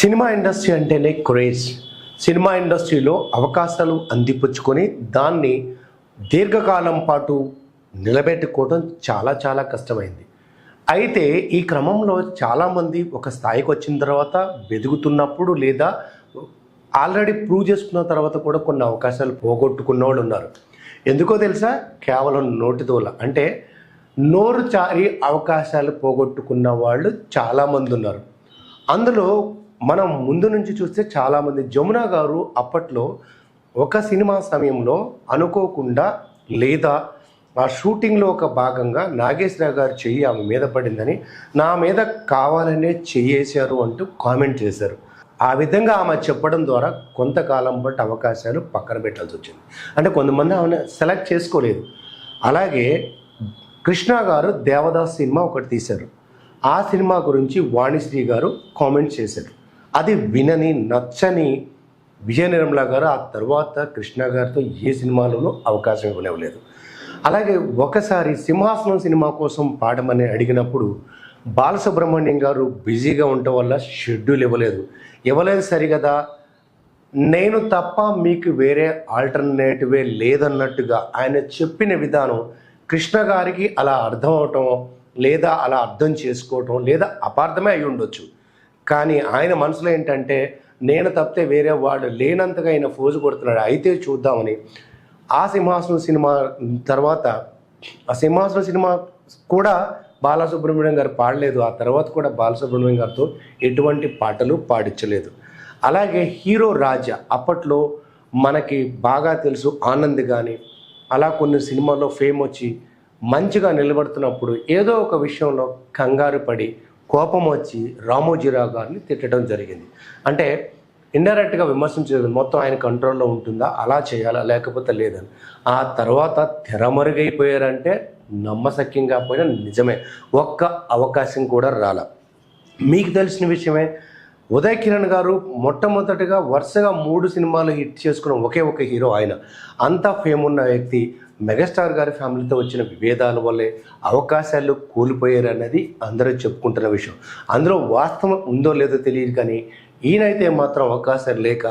Cinema industry అంటేనే craze. Cinema ఇండస్ట్రీలో అవకాశాలు అందిపుచ్చుకొని దాన్ని దీర్ఘకాలం పాటు నిలబెట్టుకోవడం చాలా చాలా కష్టమైంది. అయితే ఈ క్రమంలో చాలామంది ఒక స్థాయికి వచ్చిన తర్వాత వెతుకుతున్నప్పుడు లేదా ఆల్రెడీ ప్రూవ్ చేసుకున్న తర్వాత కూడా కొన్ని అవకాశాలు పోగొట్టుకున్న వాళ్ళు ఉన్నారు. ఎందుకో తెలుసా? కేవలం నోటితోల అంటే నోరు చారి అవకాశాలు పోగొట్టుకున్న వాళ్ళు చాలామంది ఉన్నారు. అందులో మనం ముందు నుంచి చూస్తే చాలామంది జమున గారు అప్పట్లో ఒక సినిమా సమయంలో అనుకోకుండా లేదా ఆ షూటింగ్లో ఒక భాగంగా నాగేశ్వరరావు గారు చెయ్యి ఆమె మీద పడిందని నా మీద కావాలనే చెయ్యేశారు అంటూ కామెంట్ చేశారు. ఆ విధంగా ఆమె చెప్పడం ద్వారా కొంతకాలం బట్టి అవకాశాలు పక్కన పెట్టాల్సి వచ్చింది. అంటే కొంతమంది ఆమెను సెలెక్ట్ చేసుకోలేదు. అలాగే కృష్ణ గారు దేవదాస్ సినిమా ఒకటి తీశారు. ఆ సినిమా గురించి వాణిశ్రీ గారు కామెంట్ చేశారు. అది వినని నచ్చని విజయ నిర్మల గారు ఆ తర్వాత కృష్ణ గారితో ఏ సినిమాలోనూ అవకాశం ఇవ్వనివ్వలేదు. అలాగే ఒకసారి సింహాసనం సినిమా కోసం పాడమని అడిగినప్పుడు బాలసుబ్రహ్మణ్యం గారు బిజీగా ఉండటం వల్ల షెడ్యూల్ ఇవ్వలేదు. ఇవ్వలేదు సరిగదా. నేను తప్ప మీకు వేరే ఆల్టర్నేటివే లేదన్నట్టుగా ఆయన చెప్పిన విధానం కృష్ణ గారికి అలా అర్థం అవటం లేదా అలా అర్థం చేసుకోవటం లేదా అపార్థమే అయి ఉండొచ్చు కానీ ఆయన మనసులో ఏంటంటే నేను తప్పితే వేరే వాడు లేనంతగా ఆయన ఫోజు కొడుతున్నాడు. అయితే చూద్దామని. ఆ సింహాసనం సినిమా తర్వాత ఆ సింహాసనం సినిమా కూడా బాలసుబ్రహ్మణ్యం గారు పాడలేదు. ఆ తర్వాత కూడా బాలసుబ్రహ్మణ్యం గారితో ఎటువంటి పాటలు పాడించలేదు. అలాగే హీరో రాజా అప్పట్లో మనకి బాగా తెలుసు ఆనంద్ కానీ అలా కొన్ని సినిమాల్లో ఫేమ్ వచ్చి మంచిగా నిలబడుతున్నప్పుడు ఏదో ఒక విషయంలో కంగారు పడి కోపం వచ్చి రామోజీరావు గారిని తిట్టడం జరిగింది. అంటే ఇండైరెక్ట్గా విమర్శించేది మొత్తం ఆయన కంట్రోల్లో ఉంటుందా? అలా చేయాలా? లేకపోతే లేదని. ఆ తర్వాత తెరమరుగైపోయారంటే నమ్మశక్యంగా పోయినా నిజమే. ఒక్క అవకాశం కూడా రాల. మీకు తెలిసిన విషయమే ఉదయ్ కిరణ్ గారు మొట్టమొదటిగా వరుసగా మూడు సినిమాలు హిట్ చేసుకున్న ఒకే ఒక హీరో ఆయన. అంతా ఫేమ్ ఉన్న వ్యక్తి మెగాస్టార్ గారి ఫ్యామిలీతో వచ్చిన విభేదాల వల్లే అవకాశాలు కోల్పోయారన్నది అందరూ చెప్పుకుంటున్న విషయం. అందులో వాస్తవం ఉందో లేదో తెలియదు కానీ ఈయనైతే మాత్రం అవకాశాలు లేక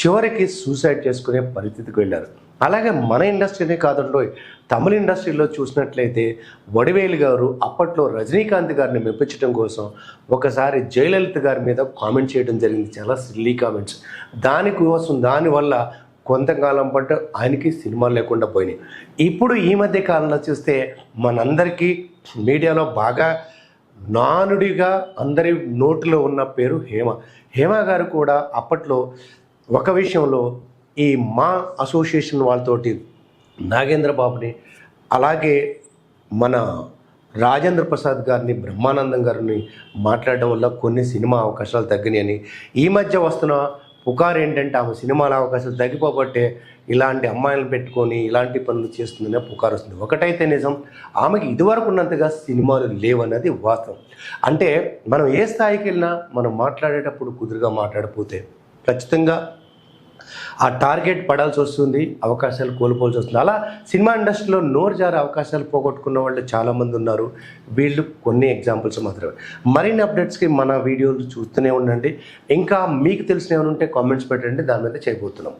చివరికి సూసైడ్ చేసుకునే పరిస్థితికి వెళ్ళారు. అలాగే మన ఇండస్ట్రీనే కాదండో తమిళ ఇండస్ట్రీలో చూసినట్లయితే వడివేలు గారు అప్పట్లో రజనీకాంత్ గారిని మెప్పించడం కోసం ఒకసారి జయలలిత గారి మీద కామెంట్ చేయడం జరిగింది. చాలా సిల్లీ కామెంట్స్. దానికోసం దానివల్ల కొంతకాలం పాటు ఆయనకి సినిమాలు లేకుండా పోయినాయి. ఇప్పుడు ఈ మధ్య కాలంలో చూస్తే మనందరికీ మీడియాలో బాగా నానుడిగా అందరి నోటిలో ఉన్న పేరు హేమ. హేమ గారు కూడా అప్పట్లో ఒక విషయంలో ఈ మా అసోసియేషన్ వాళ్ళతోటి నాగేంద్ర బాబుని అలాగే మన రాజేంద్ర ప్రసాద్ గారిని బ్రహ్మానందం గారిని మాట్లాడడం వల్ల కొన్ని సినిమా అవకాశాలు తగ్గినాయని. ఈ మధ్య వస్తున్న పుకారు ఏంటంటే ఆమె సినిమాల అవకాశాలు తగ్గిపోబట్టే ఇలాంటి అమ్మాయిలను పెట్టుకొని ఇలాంటి పనులు చేస్తుందనే పుకారు వస్తుంది. ఒకటైతే నిజం ఆమెకి ఇదివరకు ఉన్నంతగా సినిమాలు లేవన్నది వాస్తవం. అంటే మనం ఏ స్థాయికి వెళ్ళినా మనం మాట్లాడేటప్పుడు కుదురుగా మాట్లాడిపోతే ఖచ్చితంగా ఆ టార్గెట్ పడాల్సి వస్తుంది అవకాశాలు కోల్పోవాల్సి వస్తుంది. అలా సినిమా ఇండస్ట్రీలో నోరు జారే అవకాశాలు పోగొట్టుకున్న వాళ్ళు చాలామంది ఉన్నారు. వీళ్ళు కొన్ని ఎగ్జాంపుల్స్ మాత్రమే. మరిన్ని అప్డేట్స్కి మన వీడియోలు చూస్తూనే ఉండండి. ఇంకా మీకు తెలిసిన ఏమైనా ఉంటే కామెంట్స్ పెట్టండి. దాని మీద చేయబోతున్నాం.